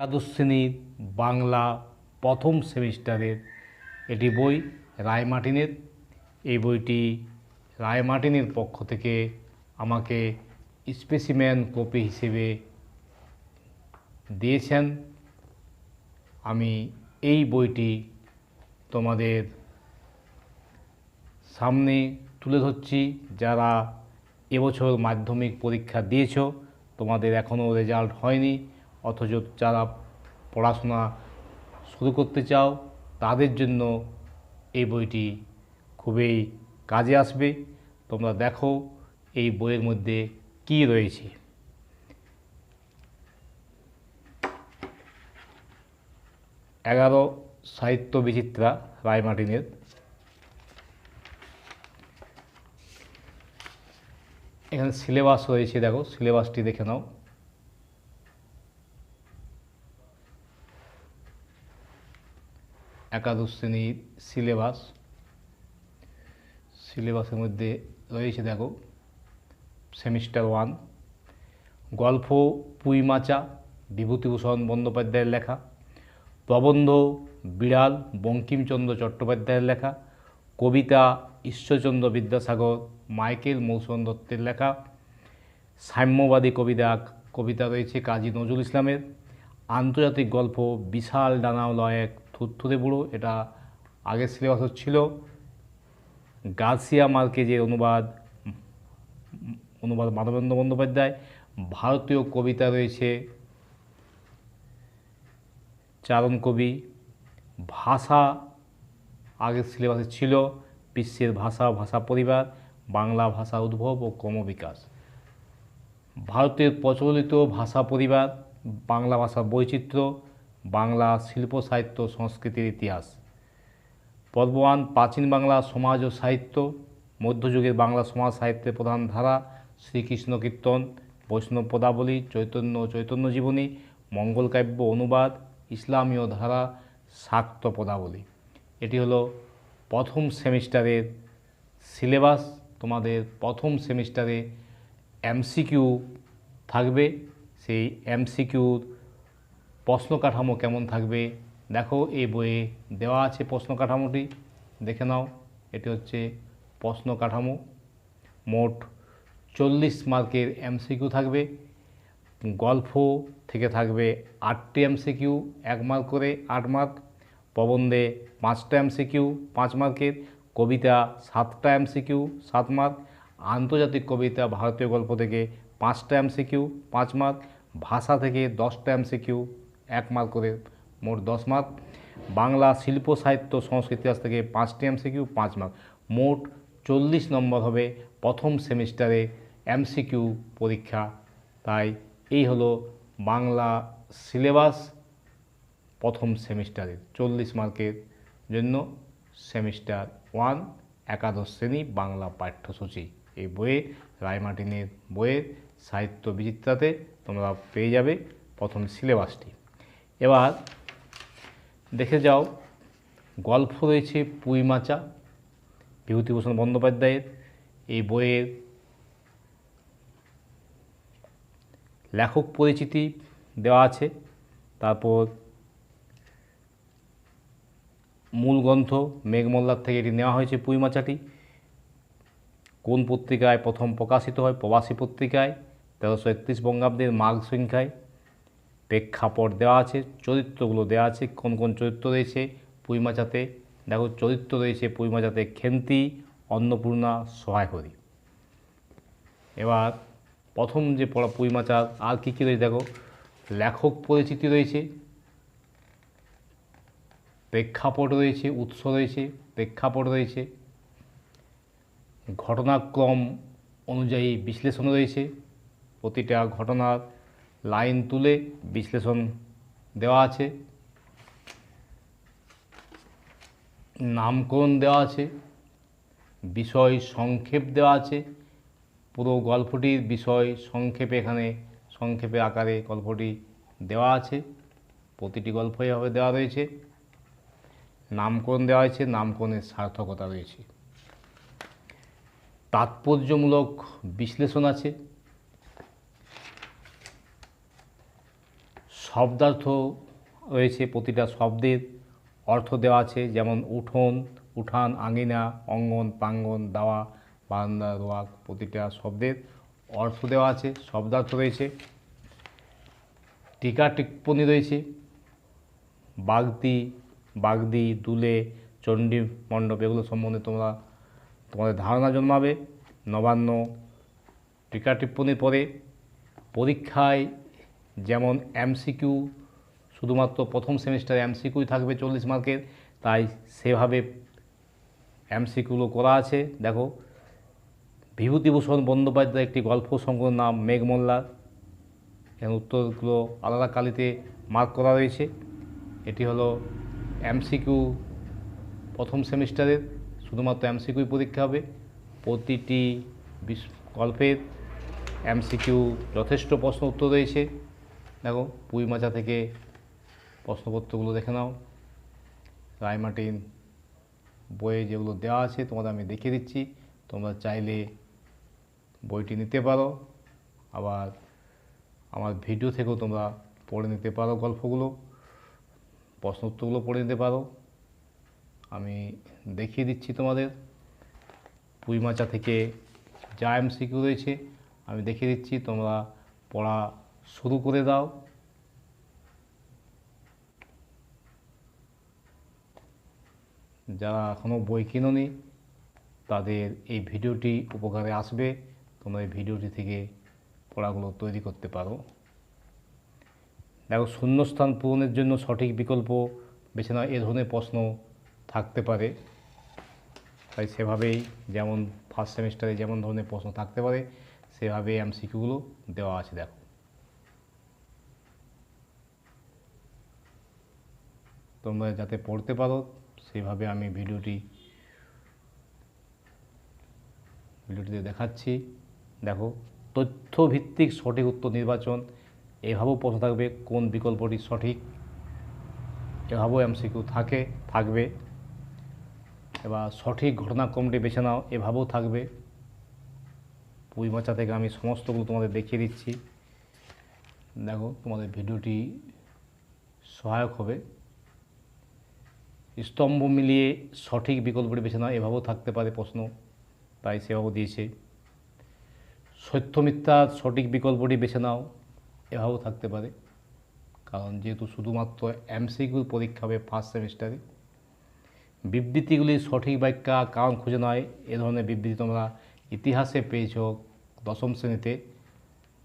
একাদশ শ্রেণির বাংলা প্রথম সেমিস্টারের এটি বই রায়মার্টিনের এই বইটি রায়মার্টিনের পক্ষ থেকে আমাকে স্পেসিম্যান কপি হিসেবে দিয়েছেন। আমি এই বইটি তোমাদের সামনে তুলে ধরছি। যারা এবছর মাধ্যমিক পরীক্ষা দিয়েছ, তোমাদের এখনও রেজাল্ট হয়নি। অথচ যারা পড়াশোনা শুরু করতে চাও, তাদের জন্য এই বইটি খুবই কাজে আসবে। তোমরা দেখো এই বইয়ের মধ্যে কী রয়েছে। এগারো সাহিত্য বিচিত্রা রায়মার্টিনের এখানে সিলেবাস রয়েছে, দেখো সিলেবাসটি দেখে নাও। একাদশ শ্রেণির সিলেবাস। সিলেবাসের মধ্যে রয়েছে, দেখো, সেমিস্টার ওয়ান। গল্প, পুইমাচা, বিভূতিভূষণ বন্দ্যোপাধ্যায়ের লেখা। প্রবন্ধ, বিড়াল, বঙ্কিমচন্দ্র চট্টোপাধ্যায়ের লেখা। কবিতা, ঈশ্বরচন্দ্র বিদ্যাসাগর, মাইকেল মৌসুম দত্তের লেখা। সাম্যবাদী কবিতা কবিতা রয়েছে কাজী নজরুল ইসলামের। আন্তর্জাতিক গল্প, বিশাল ডানাওয়ালা থুরথুরে বুড়ো, এটা আগের সিলেবাস ছিল। গার্সিয়া মার্কেজের অনুবাদ অনুবাদ মাধবেন্দ্র বন্দ্যোপাধ্যায়। ভারতীয় কবিতা রয়েছে চারণ কবি। ভাষা আগের সিলেবাসে ছিল, বিশ্বের ভাষা ভাষা পরিবার, বাংলা ভাষা উদ্ভব ও ক্রমবিকাশ। ভারতের প্রচলিত ভাষা পরিবার, বাংলা ভাষার বৈচিত্র্য বাংলা শিল্প সাহিত্য সংস্কৃতির ইতিহাস। পর্বওয়ান প্রাচীন বাংলা সমাজ ও সাহিত্য, মধ্যযুগের বাংলা সমাজ সাহিত্যের প্রধান ধারা শ্রীকৃষ্ণ কীর্তন, বৈষ্ণব পদাবলী, চৈতন্য চৈতন্য জীবনী মঙ্গলকাব্য অনুবাদ, ইসলামীয় ধারা, শাক্ত পদাবলী। এটি হলো প্রথম সেমিস্টারের সিলেবাস। তোমাদের প্রথম সেমিস্টারে এমসিকিউ থাকবে। সেই এমসিকিউর প্রশ্ন কাঠামো কেমন থাকবে? দেখো, এই বইয়ে দেওয়া আছে প্রশ্ন কাঠামোটি দেখে নাও, এটি হচ্ছে প্রশ্ন কাঠামো মোট চল্লিশ মার্কের এমসিকিউ থাকবে। গল্প থেকে থাকবে আটটি এমসিকিউ, এক মার্ক করে আট মার্ক। প্রবন্ধে পাঁচটা এমসিকিউ, পাঁচ মার্কের। কবিতা সাতটা এমসিকিউ, সাত মার্ক। আন্তর্জাতিক কবিতা ভারতীয় গল্প থেকে পাঁচটা এমসিকিউ, পাঁচ মার্ক। ভাষা থেকে দশটা এমসিকিউ এক মার্ক করে, মোট দশ মার্ক বাংলা শিল্প, সাহিত্য, সংস্কৃত ইতিহাস থেকে পাঁচটি এমসিকিউ, পাঁচ মার্ক মোট চল্লিশ নম্বর হবে প্রথম সেমিস্টারে এমসিকিউ পরীক্ষা। তাই এই হলো বাংলা সিলেবাস প্রথম সেমিস্টারের চল্লিশ মার্কের জন্য সেমিস্টার ওয়ান, একাদশ শ্রেণি, বাংলা পাঠ্যসূচি। এই বইয়ে রায়মার্টিনের বইয়ের সাহিত্য বিচিত্রাতে তোমরা পেয়ে যাবে প্রথম সিলেবাসটি। এবার দেখে যাও, গল্প রয়েছে পুইমাচা বিভূতিভূষণ বন্দ্যোপাধ্যায়ের। এই বইয়ের লেখক পরিচিতি দেওয়া আছে, তারপর মূল গ্রন্থ মেঘমল্লার থেকে এটি নেওয়া হয়েছে পুইমাচাটি কোন পত্রিকায় প্রথম প্রকাশিত হয়? প্রবাসী পত্রিকায়, তেরোশো একত্রিশ বঙ্গাব্দের মাঘ সংখ্যায়। প্রেক্ষাপট দেওয়া আছে, চরিত্রগুলো দেওয়া আছে, কোন কোন চরিত্র রয়েছে পুইমাচাতে দেখো, চরিত্র রয়েছে পুইমাচাতে খেন্তি, অন্নপূর্ণা সহায় হরি এবার প্রথম যে পড়া পুইমাচার আর কী কী রয়েছে দেখো? লেখক পরিচিতি রয়েছে, প্রেক্ষাপট রয়েছে, উৎস রয়েছে, প্রেক্ষাপট রয়েছে, ঘটনাক্রম অনুযায়ী বিশ্লেষণ রয়েছে, প্রতিটা ঘটনার লাইন তুলে বিশ্লেষণ দেওয়া আছে। নামকরণ দেওয়া আছে। বিষয় সংক্ষেপ দেওয়া আছে। পুরো গল্পটির বিষয় সংক্ষেপে এখানে সংক্ষেপে আকারে গল্পটি দেওয়া আছে। প্রতিটি গল্প এভাবে দেওয়া রয়েছে। নামকরণ দেওয়া হয়েছে, নামকরণের সার্থকতা রয়েছে। তাৎপর্যমূলক বিশ্লেষণ আছে। শব্দার্থ রয়েছে প্রতিটা শব্দের। অর্থ দেওয়া আছে, যেমন উঠোন, উঠান, আঙিনা, অঙ্গন, প্রাঙ্গন, দাওয়া, বারান্দা রোয়াক প্রতিটা শব্দের অর্থ দেওয়া আছে, শব্দার্থ রয়েছে। টিকা টিপ্পণী রয়েছে। বাগদি বাগদি, দুলে, চণ্ডী মণ্ডপ, এগুলো সম্বন্ধে তোমরা, তোমাদের ধারণা জন্মাবে। নবান্ন, টিকা টিপ্পণীর পরে পরীক্ষায় যেমন এমসিকিউ শুধুমাত্র প্রথম সেমিস্টারে এমসিকিউই থাকবে চল্লিশ মার্কের, তাই সেভাবে এমসিকিউগুলো করা আছে। দেখো, বিভূতিভূষণ বন্দ্যোপাধ্যায় একটি গল্প সংগ্রহ নাম মেঘমল্লার এর উত্তরগুলো আলাদা কালিতে মার্ক করা রয়েছে। এটি হলো এমসিকিউ প্রথম সেমিস্টারের, শুধুমাত্র এমসিকিউ পরীক্ষা হবে। প্রতিটি বিশ- গল্পের এমসিকিউ যথেষ্ট প্রশ্ন উত্তর রয়েছে। দেখো পুঁইমাচা থেকে প্রশ্নপত্রগুলো দেখে নাও। রায়মার্টিন বইয়ে যেগুলো দেওয়া আছে, তোমাদের আমি দেখিয়ে দিচ্ছি। তোমরা চাইলে বইটি নিতে পারো। আবার আমার ভিডিও থেকেও তোমরা পড়ে নিতে পারো গল্পগুলো প্রশ্ন উত্তরগুলো পড়ে নিতে পারো। আমি দেখিয়ে দিচ্ছি তোমাদের। পুঁইমাচা থেকে যা এমসিকিউ রয়েছে, আমি দেখিয়ে দিচ্ছি। তোমরা পড়া শুরু করে দাও। যারা এখনও বই কিনোনি, তাদের এই ভিডিওটি উপকারে আসবে। তোমরা এই ভিডিওটি থেকে পড়াগুলো তৈরি করতে পারো। দেখো, শূন্যস্থান পূরণের জন্য সঠিক বিকল্প বেছে নেওয়া এ ধরনের প্রশ্ন থাকতে পারে। তাই সেভাবেই যেমন ফার্স্ট সেমিস্টারে যেমন ধরনের প্রশ্ন থাকতে পারে সেভাবে এমসিকিউগুলো দেওয়া আছে, দেখো। তোমরা যাতে পড়তে পারো, সেভাবে আমি ভিডিওটি, ভিডিওটিতে দেখাচ্ছি। দেখো, তথ্যভিত্তিক সঠিক উত্তর নির্বাচন, এভাবেও প্রশ্ন থাকবে কোন বিকল্পটি সঠিক, এভাবেও এমসিকিউ থাকে, থাকবে। এবার সঠিক ঘটনাক্রমটি বেছে নাও, এভাবেও থাকবে। পুঁইমাচা থেকে আমি সমস্তগুলো তোমাদের দেখিয়ে দিচ্ছি। দেখো, তোমাদের ভিডিওটি সহায়ক হবে। স্তম্ভ মিলিয়ে সঠিক বিকল্পটি বেছে নাও এভাবেও থাকতে পারে প্রশ্ন, তাই সেভাবেও দিয়েছে। সত্য মিথ্যার সঠিক বিকল্পটি বেছে নাও এভাবেও থাকতে পারে, কারণ যেহেতু শুধুমাত্র এমসিকিউ পরীক্ষা হবে ফার্স্ট সেমিস্টারে বিবৃতিগুলির সঠিক ব্যাখ্যা, কারণ খুঁজে নয়, এ ধরনের বিবৃতি তোমরা ইতিহাসে পেয়েছ দশম শ্রেণীতে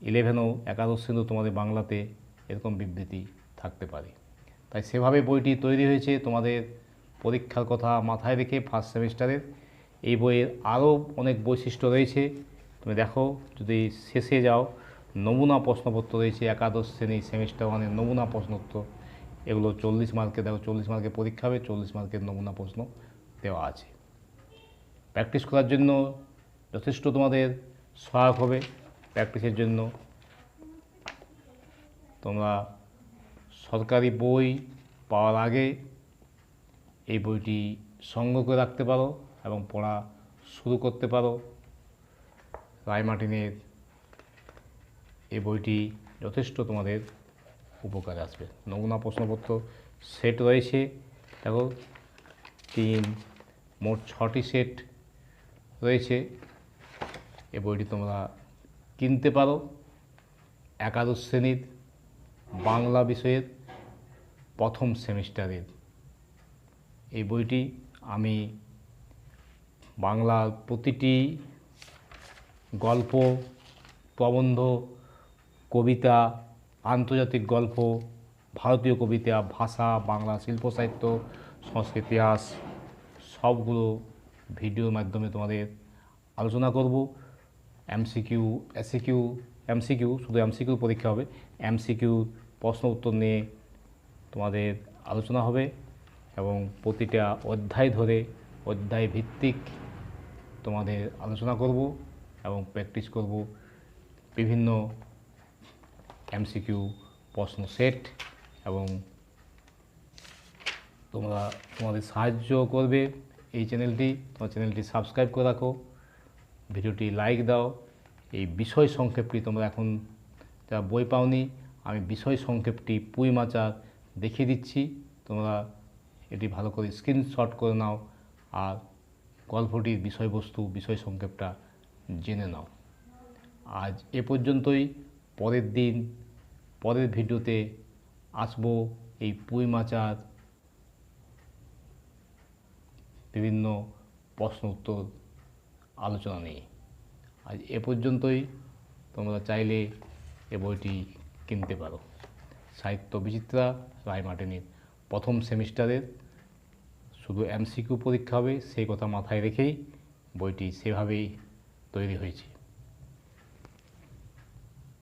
ইলেভেনও একাদশ শ্রেণীও তোমাদের বাংলাতে এরকম বিবৃতি থাকতে পারে। তাই সেভাবে বইটি তৈরি হয়েছে তোমাদের পরীক্ষার কথা মাথায় রেখে ফার্স্ট সেমিস্টারের। এই বইয়ের আরও অনেক বৈশিষ্ট্য রয়েছে। তুমি দেখো, যদি শেষে যাও, নমুনা প্রশ্নপত্র রয়েছে, একাদশ শ্রেণি সেমিস্টার ওয়ানের নমুনা প্রশ্নোত্তর এগুলো চল্লিশ মার্কে, দেখো, চল্লিশ মার্কে পরীক্ষা হবে, চল্লিশ মার্কের নমুনা প্রশ্ন দেওয়া আছে। প্র্যাকটিস করার জন্য যথেষ্ট তোমাদের সহায়ক হবে। প্র্যাকটিসের জন্য তোমরা সরকারি বই পাওয়ার আগে এই বইটি সংগ্রহ করে রাখতে পারো এবং পড়া শুরু করতে পারো। রায়মার্টিনের এই বইটি যথেষ্ট তোমাদের উপকারে আসবে। নমুনা প্রশ্নপত্র সেট রয়েছে। দেখো, তিন, মোট ছটি সেট রয়েছে। এই বইটি তোমরা কিনতে পারো। একাদশ শ্রেণির বাংলা বিষয়ের প্রথম সেমিস্টারের। এই বইটি আমি বাংলার প্রতিটি গল্প, প্রবন্ধ, কবিতা, আন্তর্জাতিক গল্প, ভারতীয় কবিতা, ভাষা, বাংলা, শিল্প, সাহিত্য, সংস্কৃত, ইতিহাস সবগুলো ভিডিওর মাধ্যমে তোমাদের আলোচনা করব। এমসিকিউ এসিকিউ এমসিকিউ, শুধু এমসিকিউ পরীক্ষা হবে। এমসিকিউ প্রশ্ন উত্তর নিয়ে তোমাদের আলোচনা হবে এবং প্রতিটা অধ্যায় ধরে অধ্যায় ভিত্তিক তোমাদের আলোচনা করব এবং প্র্যাকটিস করব বিভিন্ন এমসিকিউ প্রশ্ন সেট এবং তোমরা তোমাদের সাহায্য করবে এই চ্যানেলটি। তোমার চ্যানেলটি সাবস্ক্রাইব করে রাখো। ভিডিওটি লাইক দাও। এই বিষয় সংক্ষেপটি তোমরা এখন যা বই পাওনি, আমি বিষয় সংক্ষেপটি পুঁই মাচার দেখিয়ে দিচ্ছি। তোমরা এটি ভালো করে স্ক্রিনশট করে নাও আর গল্পটির বিষয়বস্তু বিষয় সংক্ষেপটা জেনে নাও। আজ এ পর্যন্তই। পরের দিন, পরের ভিডিওতে আসব এই পুঁই মাচার বিভিন্ন প্রশ্ন উত্তর আলোচনা নিয়ে। আজ এ পর্যন্তই। তোমরা চাইলে এ বইটি কিনতে পারো। সাহিত্য বিচিত্রা রায়মার্টিনের প্রথম সেমিস্টারের। শুধু এমসিকিউ পরীক্ষা হবে, সেই কথা মাথায় রেখেই বইটি সেভাবেই তৈরি হয়েছে।